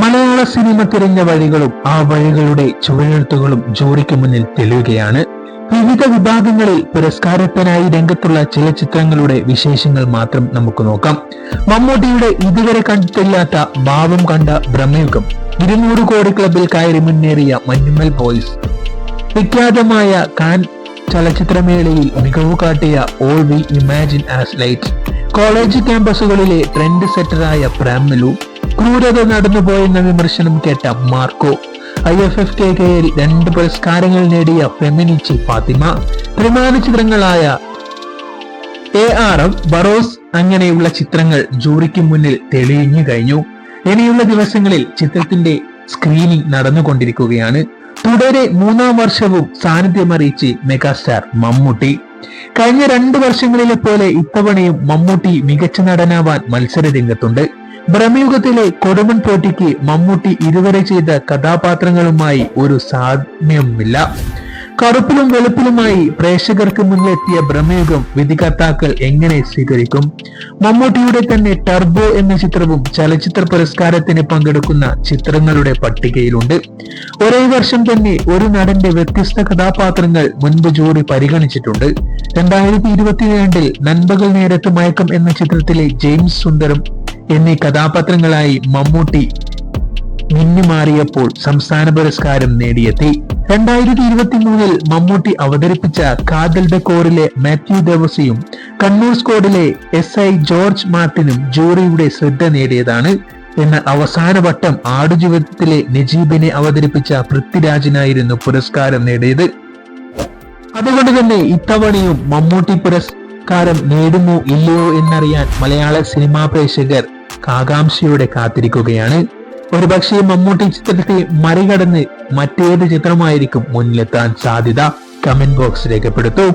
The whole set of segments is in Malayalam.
മലയാള സിനിമ തിരഞ്ഞ വഴികളും ആ വഴികളുടെ ചുവഴെഴുത്തുകളും ജൂറിക്ക് മുന്നിൽ തെളിയുകയാണ്. വിവിധ വിഭാഗങ്ങളിൽ പുരസ്കാരത്തിനായി രംഗത്തുള്ള ചില ചിത്രങ്ങളുടെ വിശേഷങ്ങൾ മാത്രം നമുക്ക് നോക്കാം. മമ്മൂട്ടിയുടെ ഇതുവരെ കണ്ടിട്ടില്ലാത്ത ഭാവം കണ്ട ബ്രഹ്മയുഗം ഇരുന്നൂറ് കോടി ക്ലബിൽ കയറി മുന്നേറിയ മഞ്ഞുമൽ ബോയ്സ് വിഖ്യാതമായ കാൻ ചലച്ചിത്രമേളയിൽ മികവ് കാട്ടിയ all we imagine as light college ക്യാമ്പസുകളിലെ trend സെറ്ററായ പ്രാമലു ക്രൂരത നടന്നുപോയെന്ന വിമർശനം കേട്ട Marco. I F F K കെയിൽ രണ്ട് പുരസ്കാരങ്ങൾ നേടിയ ഫെമിനിച്ചി ഫാത്തിമ ത്രിമാന ചിത്രങ്ങളായ എ ആർ എം ബറോസ് അങ്ങനെയുള്ള ചിത്രങ്ങൾ ജൂറിക്ക് മുന്നിൽ തെളിഞ്ഞു കഴിഞ്ഞു. ഇനിയുള്ള ദിവസങ്ങളിൽ ചിത്രത്തിന്റെ സ്ക്രീനിംഗ് നടന്നുകൊണ്ടിരിക്കുകയാണ്. തുടരെ മൂന്നാം വർഷവും സാന്നിധ്യം അറിയിച്ച് മെഗാസ്റ്റാർ മമ്മൂട്ടി. കഴിഞ്ഞ രണ്ടു വർഷങ്ങളിലെ പോലെ ഇത്തവണയും മമ്മൂട്ടി മികച്ച നടനാവാൻ മത്സര രംഗത്തുണ്ട് ഭ്രമയുഗത്തിലെ കൊടുമൺ പോറ്റിക്ക് മമ്മൂട്ടി ഇതുവരെ ചെയ്ത കഥാപാത്രങ്ങളുമായി ഒരു സാമ്യമില്ല കറുപ്പിലും വെളുപ്പിലുമായി പ്രേക്ഷകർക്ക് മുന്നിലെത്തിയ ബ്രഹ്മയുഗം വിധികർത്താക്കൾ എങ്ങനെ സ്വീകരിക്കും? മമ്മൂട്ടിയുടെ തന്നെ ടർബോ എന്ന ചിത്രവും ചലച്ചിത്ര പുരസ്കാരത്തിന് പങ്കെടുക്കുന്ന ചിത്രങ്ങളുടെ പട്ടികയിലുണ്ട്. ഒരേ വർഷം തന്നെ ഒരു നടന്റെ വ്യത്യസ്ത കഥാപാത്രങ്ങൾ മുൻപ് ജൂറി പരിഗണിച്ചിട്ടുണ്ട്. രണ്ടായിരത്തി ഇരുപത്തിരണ്ടിൽ നൻപകൽ നേരത്ത് മയക്കം എന്ന ചിത്രത്തിലെ ജെയിംസ് സുന്ദരം എന്നീ കഥാപാത്രങ്ങളായി മമ്മൂട്ടി മിന്നിമാറിയപ്പോൾ സംസ്ഥാന പുരസ്കാരം നേടിയെത്തി. രണ്ടായിരത്തി ഇരുപത്തി മൂന്നിൽ മമ്മൂട്ടി അവതരിപ്പിച്ച കാതൽ ഡെക്കോറിലെ മാത്യു ദേവസിയും കണ്ണൂർ സ്കോഡിലെ എസ് ഐ ജോർജ് മാർട്ടിനും ജൂറിയുടെ ശ്രദ്ധ നേടിയതാണ്. എന്ന അവസാന വട്ടം ആടുജീവിതത്തിലെ നജീബിനെ അവതരിപ്പിച്ച പൃഥ്വിരാജിനായിരുന്നു പുരസ്കാരം നേടിയത്. അതുകൊണ്ട് തന്നെ ഇത്തവണയും മമ്മൂട്ടി പുരസ്കാരം നേടുമോ ഇല്ലയോ എന്നറിയാൻ മലയാള സിനിമാ പ്രേക്ഷകർ കാകാംക്ഷയോടെ കാത്തിരിക്കുകയാണ്. ഒരുപക്ഷെ മമ്മൂട്ടി ചിത്രത്തെ മറികടന്ന് മറ്റേത് ചിത്രമായിരിക്കും മുന്നിലെത്താൻ സാധ്യത കമന്റ് ബോക്സ് രേഖപ്പെടുത്തു.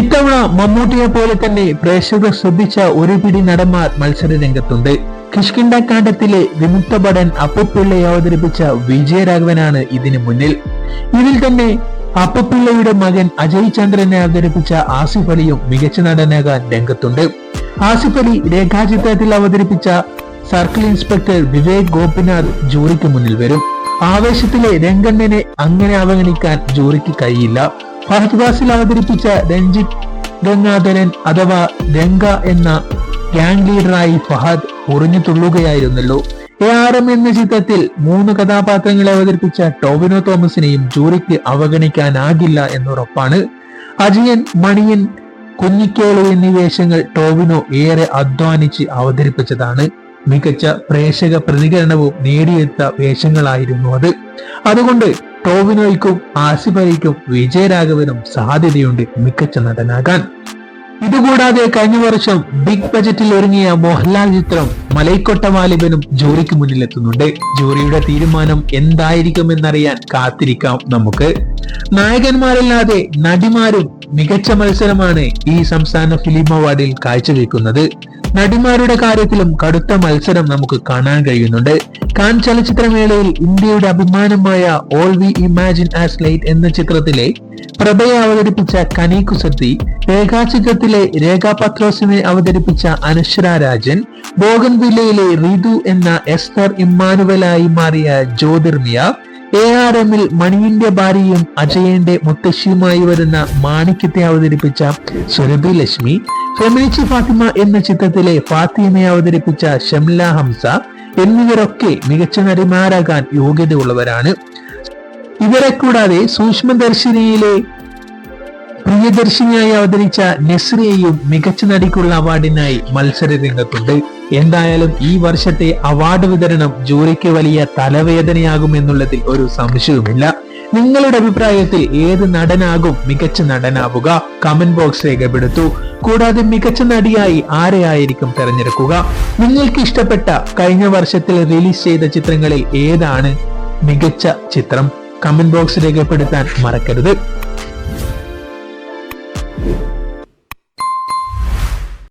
ഇത്തവണ മമ്മൂട്ടിയെ പോലെ തന്നെ പ്രേക്ഷകർ ശ്രദ്ധിച്ച ഒരു പിടി നടന്മാർ മത്സര രംഗത്തുണ്ട് കിഷ്കിണ്ട കാണ്ഡത്തിലെ വിമുക്ത ഭടൻ അപ്പുപിള്ളയെ അവതരിപ്പിച്ച വിജയരാഘവനാണ് ഇതിനു മുന്നിൽ. ഇതിൽ തന്നെ അപ്പുപിള്ളയുടെ മകൻ അജയ് ചന്ദ്രനെ അവതരിപ്പിച്ച ആസിഫ് അലിയും മികച്ച നടനാകാൻ രംഗത്തുണ്ട്. ആസിഫ് രേഖാചിത്രത്തിൽ അവതരിപ്പിച്ച സർക്കിൾ ഇൻസ്പെക്ടർ വിവേക് ഗോപിനാഥ് ജൂറിക്ക് മുന്നിൽ വരും. ആവേശത്തിലെ രംഗണ്ണനെ അങ്ങനെ അവഗണിക്കാൻ ജൂറിക്ക് കഴിയില്ല. ഫഹദ് ഫാസിൽ അവതരിപ്പിച്ച രഞ്ജിത് ഗംഗാധരൻ അഥവാ രംഗ എന്ന ഗ്യാങ് ലീഡറായി ഫഹദ് ഉറിഞ്ഞു തുള്ളുകയായിരുന്നല്ലോ. എ ആർ എം എന്ന ചിത്രത്തിൽ മൂന്ന് കഥാപാത്രങ്ങളെ അവതരിപ്പിച്ച ടോവിനോ തോമസിനെയും ജൂറിക്ക് അവഗണിക്കാനാകില്ല എന്നുറപ്പാണ്. അജയൻ മണിയൻ കുഞ്ഞിക്കേളു എന്നീ വേഷങ്ങൾ ടോവിനോ ഏറെ അധ്വാനിച്ച് അവതരിപ്പിച്ചതാണ്. മികച്ച പ്രേക്ഷക പ്രതികരണവും നേടിയെടുത്ത വേഷങ്ങളായിരുന്നു അത്. അതുകൊണ്ട് ടോവിനോയ്ക്കും ആസിഫ് വിജയരാഘവനും സാധ്യതയുണ്ട് മികച്ച നടനാകാൻ. ഇതുകൂടാതെ കഴിഞ്ഞ വർഷം ബിഗ് ബജറ്റിൽ ഒരുങ്ങിയ മോഹൻലാൽ ചിത്രം മലൈക്കോട്ട വാലിബനും ജോറിക്ക് മുന്നിലെത്തുന്നുണ്ട്. ജോറിയുടെ തീരുമാനം എന്തായിരിക്കും എന്തായിരിക്കുമെന്നറിയാൻ കാത്തിരിക്കാം നമുക്ക്. നായകന്മാരല്ലാതെ നടിമാരും മികച്ച മത്സരമാണ് ഈ സംസ്ഥാന ഫിലിം അവാർഡിൽ കാഴ്ചവെക്കുന്നത്. നടിമാരുടെ കാര്യത്തിലും കടുത്ത മത്സരം നമുക്ക് കാണാൻ കഴിയുന്നുണ്ട്. കാൻ ചലച്ചിത്രമേളയിൽ ഇന്ത്യയുടെ അഭിമാനമായ all we imagine as light എന്ന ചിത്രത്തിലെ പ്രഭയെ അവതരിപ്പിച്ച കനി കുസത്തി രേഖാചിത്രത്തിലെ രേഖാ പത്രോസിനെ അവതരിപ്പിച്ച അനശ്വര രാജൻ ബോഗൻവില്ലയിലെ റിതു എന്ന എസ്തർ ഇമ്മാനുവലായി മാറിയ ജ്യോതിർമിയ എ ആർ എമ്മിൽ മണിയിന്റെ ഭാര്യയും അജയന്റെ മുത്തശ്ശിയുമായി വരുന്ന മാണിക്യത്തെ അവതരിപ്പിച്ച സുരഭി ലക്ഷ്മി ഫെമിനിച്ച് ഫാത്തിമ എന്ന ചിത്രത്തിലെ ഫാത്തിമയെ അവതരിപ്പിച്ച ഷംല ഹംസ എന്നിവരൊക്കെ മികച്ച നടിമാരാകാൻ യോഗ്യതയുള്ളവരാണ്. ഇവരെ കൂടാതെ സൂക്ഷ്മദർശിനിയിലെ പ്രിയദർശിനിയായി അവതരിച്ച നെസ്രിയയും മികച്ച നടിക്കുള്ള അവാർഡിനായി മത്സര രംഗത്തുണ്ട് എന്തായാലും ഈ വർഷത്തെ അവാർഡ് വിതരണം ജൂറിക്ക് വലിയ തലവേദനയാകും എന്നുള്ളതിൽ ഒരു സംശയവുമില്ല. നിങ്ങളുടെ അഭിപ്രായത്തിൽ ഏത് നടനാകും മികച്ച നടനാവുക? Comment box രേഖപ്പെടുത്തൂ. കൂടാതെ മികച്ച നടിയായി ആരെയായിരിക്കും തെരഞ്ഞെടുക്കുക? നിങ്ങൾക്ക് ഇഷ്ടപ്പെട്ട കഴിഞ്ഞ വർഷത്തിൽ റിലീസ് ചെയ്ത ചിത്രങ്ങളിൽ ഏതാണ് മികച്ച ചിത്രം? കമന്റ് ബോക്സ് രേഖപ്പെടുത്താൻ മറക്കരുത്.